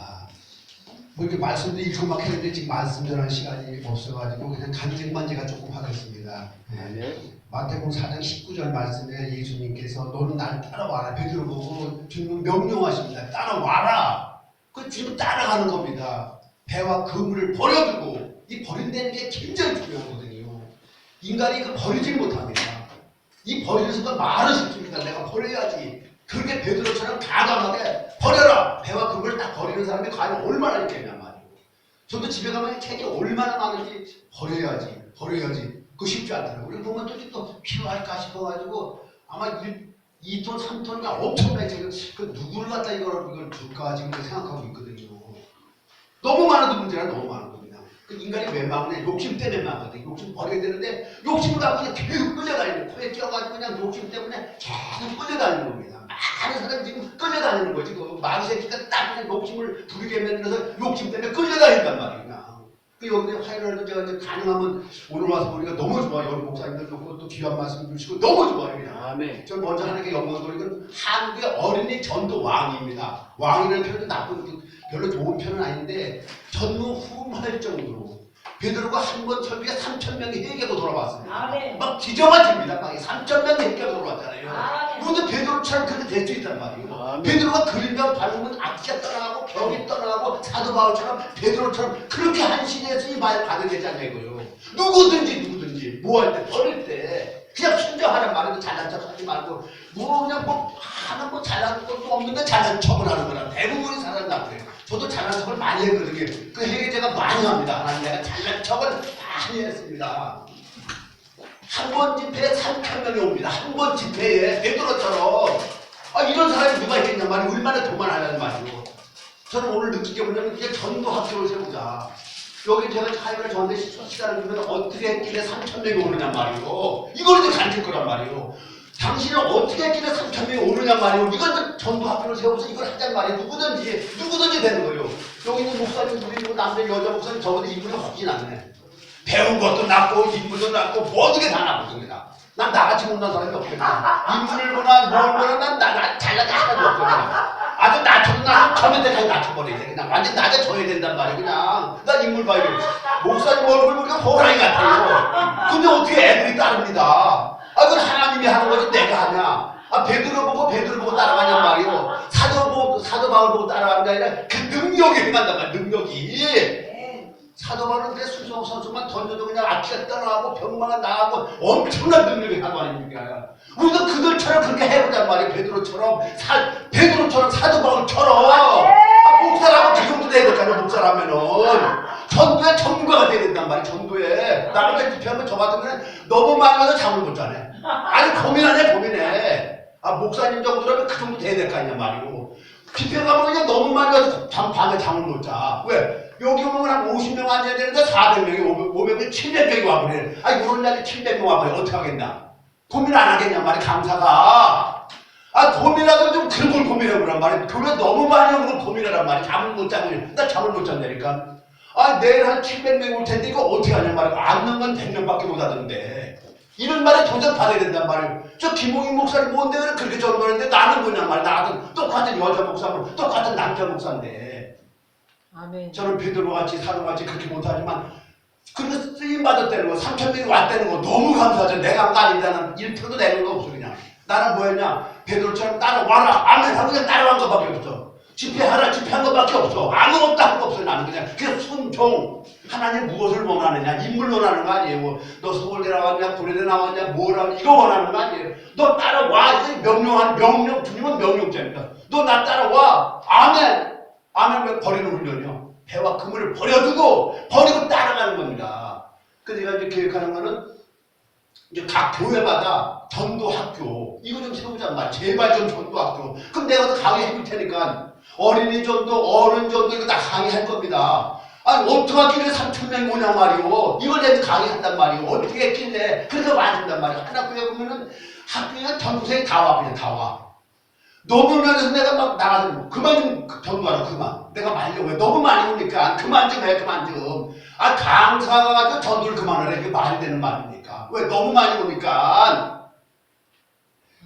있습니다. 뭐 이렇게 말씀도 읽고 막 했는데 지금 말씀 전할 시간이 없어가지고 그냥 간증만 제가 조금 하겠습니다. 네. 마태복음 4장 19절 말씀에 예수님께서 너는 나를 따라와라 베드로 보고 주님 명령하십니다. 따라와라. 그 지금 따라가는 겁니다. 배와 그물을 버려두고 이 버린다는 게 굉장히 중요하거든요. 인간이 그 버리질 못합니다. 이 버리는 순간 말을 시킵니다. 내가 버려야지. 그렇게 베드로처럼 가감하게 버려라. 배와 그물을 딱 버리는 사람이 과연 얼마나 있겠냐 말이에요. 저도 집에 가면 책이 얼마나 많은지 버려야지. 버려야지. 그거 쉽지 않더라고요. 우리 보면 또, 또 필요할까 싶어가지고 아마 2톤, 3톤인가 엄청나게 지금 그 누구를 갖다 이걸, 이걸 줄까 지금 생각하고 있거든요. 너무 많은 문제가 너무. 그 인간이 왜 망하냐? 욕심 때문에 망하거든. 욕심 버려야 되는데 욕심을 갖고 계속 끌려다니는 코에 끼어가지고 그냥 욕심 때문에 계속 끌려다니는 겁니다. 많은 사람이 지금 끌려다니는 거지. 그 마귀 새끼가 딱 그냥 욕심을 부리게 만들어서 욕심 때문에 끌려다닌단 말이야. 그 여기 화요일날도 제가 이제 가능하면 오늘 와서 보니까 너무 좋아요. 우리 목사님들 좋고 또 귀한 말씀 주시고 너무 좋아요. 그냥. 아멘. 전 먼저 하나님께 영광 돌리는 한국의 어린이 전도 왕입니다. 왕이라는 표현도 나쁜 별로 좋은 표현은 아닌데 전무후무할 정도로 베드로가 한 번 설교에 3천 명이 회개하고 돌아왔습니다. 아멘. 막 기저가집니다. 막 3천 명이 회개하고 돌아왔잖아요. 아멘. 그런데 베드로처럼 그렇게 될 수 있단 말이에요. 아멘. 베드로가 그림과 밟으면 악기가 떠나가고 병이 떠나가고 사도 바울처럼 베드로처럼 그렇게 한 시대에서 이 말 받아야 되지 않냐 이거요. 누구든지 누구든지 뭐 할때 버릴 때 그냥 순정하란 말에도 잘난 척 하지 말고 뭐 그냥 뭐 하나 뭐 잘난 것도 없는데 잘난 척을 하는 거라 대부분이 사람 나쁘요 저도 잘난 척을 많이 했거든요. 그 해외 제가 많이 합니다. 하나님 내가 잘난 척을 많이 했습니다. 한 번 집회에 3천 명이 옵니다. 한 번 집회에 베드로처럼 아 이런 사람이 누가 있겠냐 말이야. 얼마나 도만하냐는 말이고. 저는 오늘 느낀 게 뭐냐면 그냥 전도 학교를 세우자. 여기 제가 차이를 저한테 시간을 주면 어떻게 했길래 3천 명이 오느냐 말이요. 이걸 이제 가르칠 거란 말이요. 당신은 어떻게 했길래 3천 명이 오느냐 말이요. 이걸 전도 학교를 세워서 이걸 하자는 말이에요. 누구든지 누구든지 되는 거예요. 여기 있는 목사님들이 뭐 남자 여자 목사님 저보다 이분이 훨씬 낫네. 배운 것도 낫고 인물도 낫고 모든 게다 낫습니다. 난 나같이 못난 사람이 없거든요. 인물을 보나 뭘 보나 난 나, 잘나게 하나도 없거든요. 아주 낮춰도 나는 저면 때까지 낮춰버려야 돼. 그냥 완전 낮아져야 된단 말이야. 그냥. 난 인물 돼. 목사님 얼굴 보니까 호랑이 같아요. 근데 어떻게 애들이 따릅니다. 아, 그건 하나님이 하는 거지 내가 하냐. 아, 베드로 보고 베드로 보고 따라가냔 말이요. 사도 보고, 사도 바울 보고 따라가는 게 아니라 그 능력이 행한단 말이야. 능력이. 네. 사도 바울은 그 수성 선수만 던져도 그냥 악기가 떠나고 병마가 나가고 엄청난 능력이 하고 아닙니까? 우리도 그들처럼 그렇게 해보단 말이에요. 베드로처럼 사, 베드로처럼 사도 바울처럼 아, 목사라면 그 정도 돼야 될까요? 목사라면은 전도의 전문가가 돼야 된단 말이에요. 전도에 나를 집회하면 저 같은 경우는 너무 많이 와서 잠을 못 자네. 아니 고민하네 고민해. 아 목사님 정도라면 그 정도 돼야 될 거 아니냐 말이고 가면 그냥 너무 많이 와서 잠, 밤에 잠을 못 자. 왜? 여기 오면 한 50명 앉아야 되는데 400명이, 500, 700명이 와버려. 아, 이런 날에 700명 와버려. 어떻게 하겠나? 고민 안 하겠냐 말이 강사가. 아, 고민하도 좀 그런 걸 고민해보란 말이야. 교회 너무 많이 오는 걸 고민하란 말이야. 잠을 못 자고. 나 잠을 못 잔다니까. 아, 내일 한 700명 올 텐데 이거 어떻게 하냐 말이야. 안 넣으면 100명밖에 못 하던데. 이런 말에 도전 받아야 된단 말이에요. 저 김홍인 목사를 뭔데 왜 그렇게 전도하는데 나는 뭐냐 말이야. 나는 똑같은 여자 목사고 똑같은 남자 목사인데. 아멘. 저는 베드로 같이 사도 같이 그렇게 못하지만 그렇게 쓰임 받았다는 거, 3천 명이 왔다는 거 너무 감사하죠. 내가 한 거 아닌데 나는 1%도 내는 거 없어 그냥. 나는 뭐였냐? 베드로처럼 따라와라. 아멘 하고 그냥 따라간 거밖에 없어. 집회하라 집회한 거밖에 없어. 아무것도 한 거 없어 나는 그냥 그냥 순종. 하나님 무엇을 원하느냐? 인물 원하는 거 아니에요. 뭐, 너 서울대 나왔냐? 고려대 나왔냐? 뭐라고 이거 원하는 거 아니에요. 너 따라와. 이게 명령하는 명령. 주님은 명령자입니다. 너 나 따라와. 아멘. 아멘 왜 버리는 훈련이요? 배와 그물을 버려두고 버리고 따라가는 겁니다. 그래서 제가 이제 계획하는 거는 이제 각 교회마다 전도학교 이거 좀 세우자 말 제발 좀 전도학교 그럼 내가 또 강의해 줄 테니까 어린이 전도 어른 전도 이거 다 강의할 겁니다. 아니 어떻게 하길래 3천 명이 오냐 말이오 이걸 내가 강의한단 말이오 어떻게 했길래 그래서 와준단 말이오 한 학교에 보면은 학교에 전도생이 다 와 그냥 다와 너무 면에서 내가 막 나가서 그만 좀 전도하라 그만 내가 말려고 해 너무 많이 오니까 그만 좀 해 그만 좀아 강사가 가지고 전도를 그만하라 이게 말이 되는 말입니까 왜 너무 많이 오니까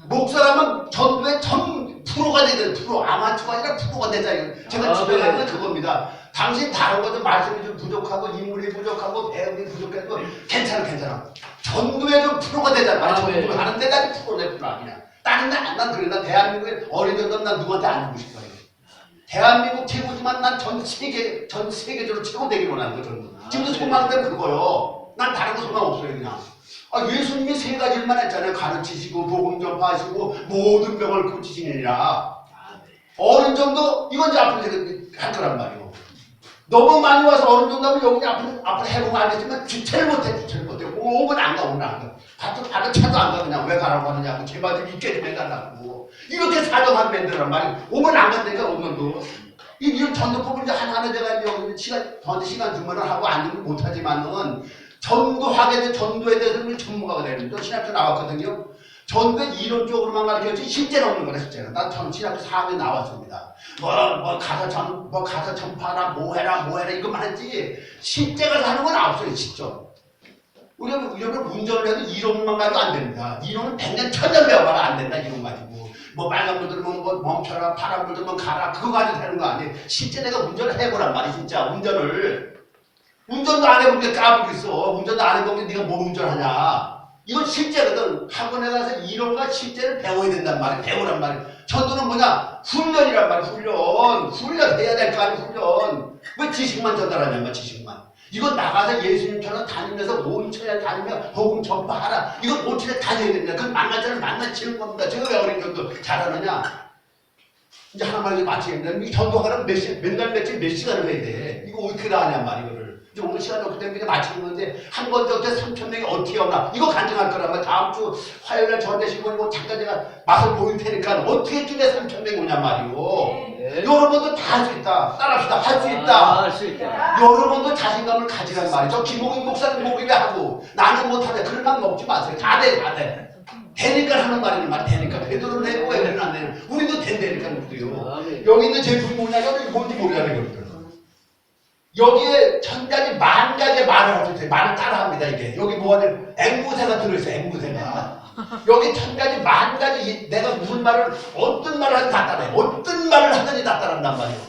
목사라면 전도에 전 프로가 되든 프로 아마추어가 아니라 프로가 되자 이거. 제가 아, 주장하는 네. 건 그겁니다. 당신 다른 것도 말씀이 좀 부족하고 인물이 부족하고 배움이 부족해도 괜찮아 괜찮아. 전도에 좀 프로가 되잖아. 아, 전도를 네. 하는데 난 프로네 프로 아니야. 나는 난, 난 그래 난 대한민국에 어리던 난 누구한테 안 주고 싶어. 대한민국 최고지만 난 전 세계 전 세계적으로 최고 되길 원하는 거죠. 아, 지금도 네. 소망되면 그거요. 난 다른 거 소망 없어요 그냥. 아 예수님이 세 가지만 했잖아요. 가르치시고 복음 전파하시고 모든 병을 고치시느니라. 아, 네. 어느 정도 이건 이제 앞으로 할 거란 말이에요. 너무 많이 와서 어느 정도 하면 여기 앞으로 앞으로 해보면 안 되지만 주체를 못해 주체를 못해. 오면 안 가, 오면 안 가. 바도 바도 차도 안 가 그냥 왜 가라고 하느냐고 제발 좀 있게 좀 해달라고. 이렇게 사정한 밴드란 말이에요. 오면 안 간다니까 오면도. 이 이런 전도법을 이제 하나하나 제가 이제 시간 저한테 시간 주면은 하고 안 주면 못하지만은 전도하게 된 전도에 대해서는 전문가가 되는 또 신학교 나왔거든요. 전도 이론적으로만 가르쳐지 실제는 없는 거네 실제는. 난전 신학교 4학년 나왔습니다. 뭐, 뭐 가서 전, 뭐 가서 전파라, 뭐 해라, 뭐 해라 이것만 했지 실제 가서 하는 건 없어요 직접. 우리는 운전을 해도 이론만 가지고 안 됩니다. 이론은 백년 천년 배워봐라 안 된다 이론 가지고. 뭐 빨간 불 들면 뭐 멈춰라, 파란 불 들면 가라 그거 가지고 되는 거 아니에요. 실제 내가 운전을 해보란 말이 진짜 운전을. 운전도 안 해본 게 까불겠어. 운전도 안 해본 게 네가 뭐 운전하냐. 이건 실제거든. 학원에 가서 이론과 실제를 배워야 된단 말이야. 배우란 말이야. 전도는 뭐냐? 훈련이란 말이야. 훈련. 훈련 해야 될 거 아니야. 훈련. 왜 지식만 전달하냐, 뭐 지식만. 이건 나가서 예수님처럼 다니면서 온천에 다니며 복음 전파하라. 이건 온천에 다녀야 된다. 그건 만나자를 만나치는 겁니다. 제가 왜 어린 정도 잘하느냐? 이제 하나만 이제 마치겠는데 이 전도하는 몇 시, 맨날 며칠 몇 시간을 해야 돼. 이거 어떻게 다 하냐 말이야, 이거를. 이제 오늘 시간이 없기 때문에 마치는 건데 한번 적대 3천 명이 어떻게 오나 이거 간증할 말이야. 다음 주 화요일날 저한테 신고이고 잠깐 제가 맛을 보일 테니까 어떻게 줄에 3천 명이 오냐 말이오. 네. 여러분도 다 할 수 있다. 따라합시다. 할 수 있다. 아, 할수 있다. 여러분도 자신감을 가지란 말이죠. 김홍인 목사님 목이게 하고 나는 못하네. 그런 말 먹지 마세요. 다 돼, 다 돼. 되니까 하는 말이는 말 되니까. 베드로는 해고 왜는 안 되는. 우리도 된다니까 우리도요. 아, 네. 여기 있는 제품이 뭐냐면 이게 뭔지 모르는 거거든. 여기에 천 가지 만 가지의 말을 할수 있어요. 말을 따라합니다 이게. 여기 뭐가 돼? 앵무새가 들어있어요. 앵무새가. 여기 천 가지 만 가지 이- 내가 무슨 말을 어떤 말을 하든 다 따라해. 어떤 말을 하든지 다 따라한단 말이에요.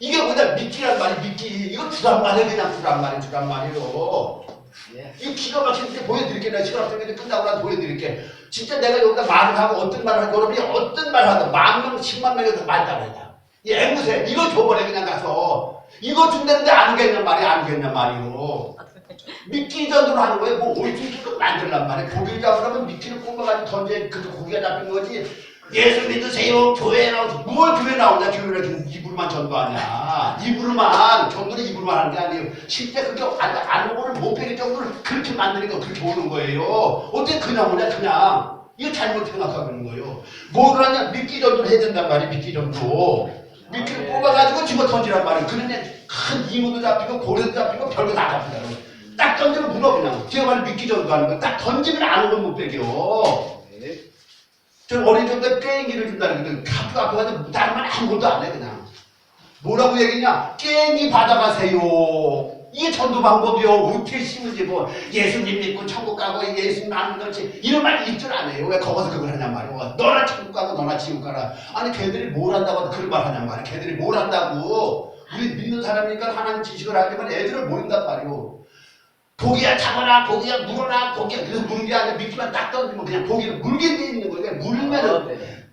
이게 뭐냐 미끼란 말이 미끼. 이거 주란 말이에요. 그냥 주란 말이 주란 말이에요. 예. 이 기가 막히게 보여드릴게. 내가 시간 없으면 끝나고 나서 보여드릴게. 진짜 내가 여기다 말을 하고 어떤 말을 하고 여러분이 어떤 말을 하든 만 명, 십만 명이 말 따라한다. 이 앵무새 이거 줘버려 그냥 가서 이거 준다는데 안 오겠냔 말이야 안 오겠냔 말이요. 미끼 전도를 하는 거예요. 뭐 올줄도 만들란 말이야. 고기를 잡으려면 미끼를 뽑아가지고 던져 그 고기가 잡힌 거지. 예수 믿으세요. 교회 나오서 뭘 교회 나오냐 교회를 입으로만 전도하냐. 입으로만 전도는 입으로만 하는 게 아니에요. 실제 그게 안, 안 오고는 못 배길 정도로 그렇게 만드니까 그렇게 오는 거예요. 어떻게 그냥 오냐 그냥. 이거 잘못 생각하고 있는 거예요. 뭐를 하냐 미끼 전도를 해야 된단 말이에요. 미끼 전도. 미끼를 뽑아가지고 집어 던지란 말이에요. 그러면 큰 이모도 잡히고 고래도 잡히고 별거 다 잡히더라고요. 딱 던지면 물어 그냥. 말을 미끼 전도 하는 거. 딱 던지면 안 오면 못 배겨. 네. 저 어린 정도에 깽기를 준다는 거든 학교 앞에 가서 다른 말 아무것도 안 해 그냥. 뭐라고 얘기냐? 깽기 받아가세요. 이게 전도 방법이요. 어떻게 심으지 뭐 예수님 믿고 천국 가고 예수님 안 믿었지. 이런 말 입줄 안 해요. 왜 거기서 그걸 하냔 말이야. 너나 천국 가고 너나 지옥 가라. 아니 걔들이 뭘 한다고 그런 말 하냔 말이야. 걔들이 뭘 한다고. 우리 믿는 사람이니까 하나님 지식을 하지만 애들을 모른단 말이오 고기야 잡아라 고기야 물어라 고기야 그래서 무는 게 아니라 미끼만 딱 던지면 그냥 고기를 물게 돼 있는 거예요. 물면은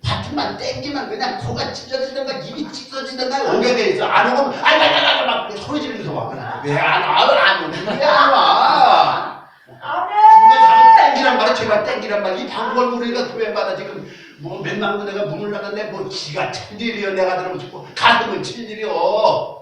아, 네. 땡기면 그냥 코가 찢어지든가 입이 찢어지든가 오게 돼 있어. 안 오면 아이고 막 소리 지르면서 와 왜안 와? 안 오는 왜안 와? 근데 자꾸 땡기란 말이 제가 땡기란 말이 이 방법을 우리가 교회마다 지금 뭐 몇만 군 내가 문을 닫았네. 뭐 지가 칠 일이여. 내가 들으면 싶고 가슴을 칠 일이여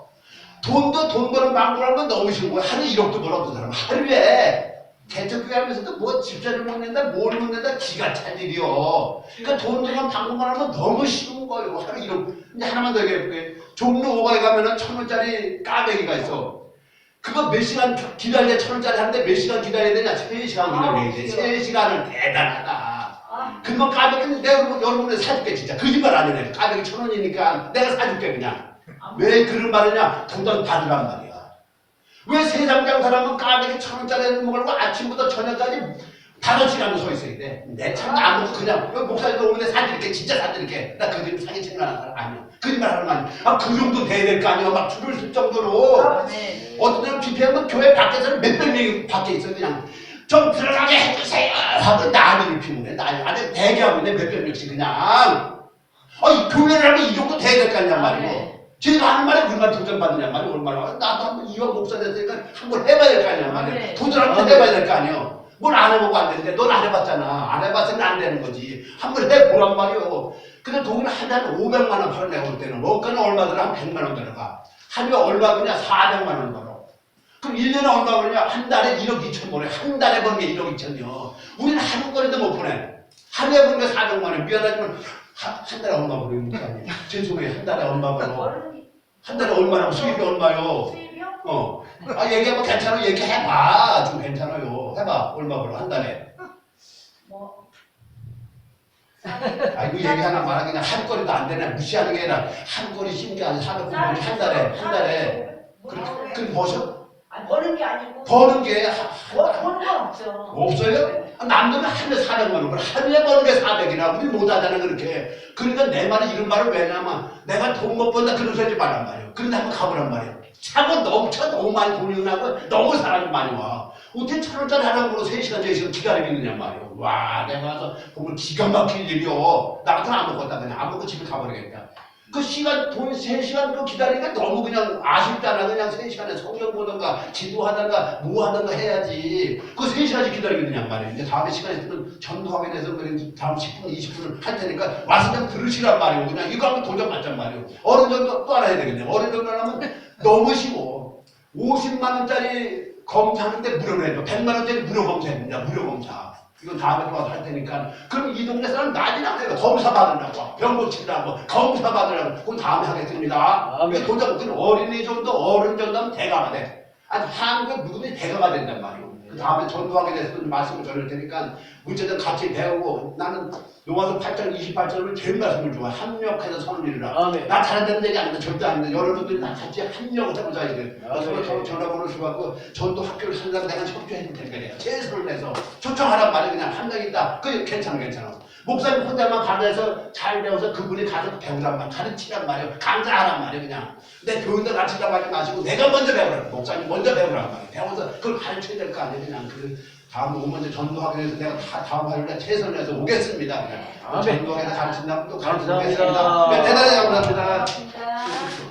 돈도 돈 버는 방법을 하면 너무 쉬운 거야 하루에 1억도 벌어 어떤 사람 하루에 개척교회 하면서도 뭐 집사를 먹는다 뭘 먹는다 기가 찰 일이요 그러니까 돈 주는 방법만 하면 너무 쉬운 거예요 하루 1억 이제 하나만 더 얘기해볼게 종로 5가에 가면은 천 원짜리 까베기가 있어 그거 몇 시간 기다려야 천 원짜리 하는데 몇 시간 기다려야 되냐? 세 시간 기다려야 돼. 세 시간은 대단하다. 금방 까베기는 내가 여러분, 여러분에 사줄게 진짜. 거짓말 안 해. 까베기 천 원이니까 내가 사줄게 그냥. 왜 그런 말이냐? 돈돈 받으란 말이야. 왜 세상 장사라면 까베기 천 원짜리 먹으려고 아침부터 저녁까지 다섯 시간도 서 있어야 돼. 내참 아무도 그냥 목사님도 오는데 사진 이렇게 진짜 사진 이렇게 나 그림 사진 찍는 사람 아니야. 거짓말 하는 거 아니야. 아 그 정도 돼야 될 거 아니야. 막 줄을 쓸 정도로. 어떤 데는 비피하면 교회 밖에서는 몇백 명이 밖에 있어 그냥 좀 들어가게 해주세요 하고 난리를 피우네 난리 안에 대기하고 있네 몇백 명씩 그냥 아 이 교회를 하면 이 정도 돼야 될 거 아니냐 말이고 네. 제가 하는 말에 얼마나 도전받느냐 말이야 얼마나 나도 한번 이왕 목사 됐으니까 한번 해봐야 될 거 아니야 말이야 네. 도전 한번 해봐야 될 거 아니야 뭘 안 해보고 안 되는데 넌 안 해봤잖아 안 해봤으면 안 되는 거지 한번 해보란 말이오 근데 독일은 한 달에 500만 원 내가 볼 때는 원가는 얼마 들어 한 100만 원 들어가 하루에 얼마 그냐 400만 원 벌어 그럼 1년에 얼마 벌냐? 한 달에 1억 2천 벌어. 한 달에 버는 게 1억 2천이요. 우리는 하루 거리도 못 보내. 하루에 버는 게 400만 원. 미안하지만 한, 한 달에 얼마 벌어요? 죄송해요. 한 달에 얼마 벌어. 어른이 한 달에 얼마나 수입이 얼마요? 수입이요? 어. 아 얘기해봐 괜찮아. 얘기해봐. 좀 괜찮아요. 해봐. 얼마 벌어 한 달에. 뭐아 이거 얘기하나 말아 그냥 하루 거리도 안 되네. 무시하는 게 아니라 하루 거리 아니라 400만 원한 달에 한 달에. 그렇게 그렇게 버셔? 아 버는 게 아니고 버는 게 하- 버- 버는 건 없죠. 없어요? 아, 남들은 하루에 400만 원. 하루에 버는 게 400이라 우리 못하잖아 그렇게. 그러니까 내 말은 이런 말을 왜 하냐면 내가 돈 못 번다 그런 소리 말란 말이에요. 그런데 한번 가보란 말이에요. 차고 넘쳐 너무 많이 돈이 나고 너무 사람이 많이 와. 어떻게 천 원짜리 하나로 3시간, 4시간 기다리고 있느냐 말이에요. 와 내가 가서 보면 기가 막힐 일이요. 나 같은 안 먹었다 그냥 안 먹고 집에 가버리겠다. 그 시간, 돈 3시간 그 기다리니까 너무 그냥 아쉽잖아. 그냥 3시간에 성경 보던가, 기도하던가, 뭐 하던가 해야지. 그 3시간씩 기다리고 있느냐 말이에요. 이제 다음에 시간 있으면 전도하게 돼서 그래 다음 10분, 20분을 할 테니까 와서 좀 들으시란 말이에요. 그냥 이거 하면 도전 맞단 말이에요. 어느 정도 또 알아야 되겠네. 어느 정도 하면 너무 쉬워. 50만 원짜리 검사하는데 무료 내줘. 100만 원짜리 무료 검사해줍니다. 무료 검사. 이거 다음에 또 와서 할 테니까. 그럼 이 동네 사람 난리 나요. 검사 받으려고. 병 고 치려고. 검사 받으려고. 그럼 다음에 하겠습니다. 아멘. 이게 도장, 그 어린이 정도, 어른 정도 하면 대가가 돼. 아니, 한국에 누구든지 대가가 된단 말이에요. 그 다음에 전도하게 돼서 좀 말씀을 전할 테니까 문제든 같이 배우고 나는 로마서 8장 28절을 제일 말씀을 좋아해. 합력해서 선을 이루라. 아멘. 나 잘한다는 얘기 아닌데 절대 아닌데 여러분들이 나 같이 합력을 해보자 이게 아, 서로 네. 저 전화번호 주고하고 전도 학교를 상담 내가 협조해 줄 테니까 내가 최선을 내서 초청하란 말이 그냥 한명 있다 그 괜찮아 괜찮아 목사님 혼자만 가르쳐서 잘 배워서 그분이 가서 배우란 말 가르치란 말이에요. 강좌하란 말이에요 그냥. 내 교인들 가르치라고 하지 마시고 내가 먼저 배우라 목사님 먼저 배우란 말이에요. 배워서 그걸 가르쳐야 될 거 아니에요 그냥. 그 다음 오면 이제 전도하게 돼서 내가 다 다음 화요일에 최선을 해서 오겠습니다. 그냥. 아멘. 전도하게 돼서 가르친다면 또 가르쳐 감사합니다. 오겠습니다. 네, 대단히 감사합니다. 아,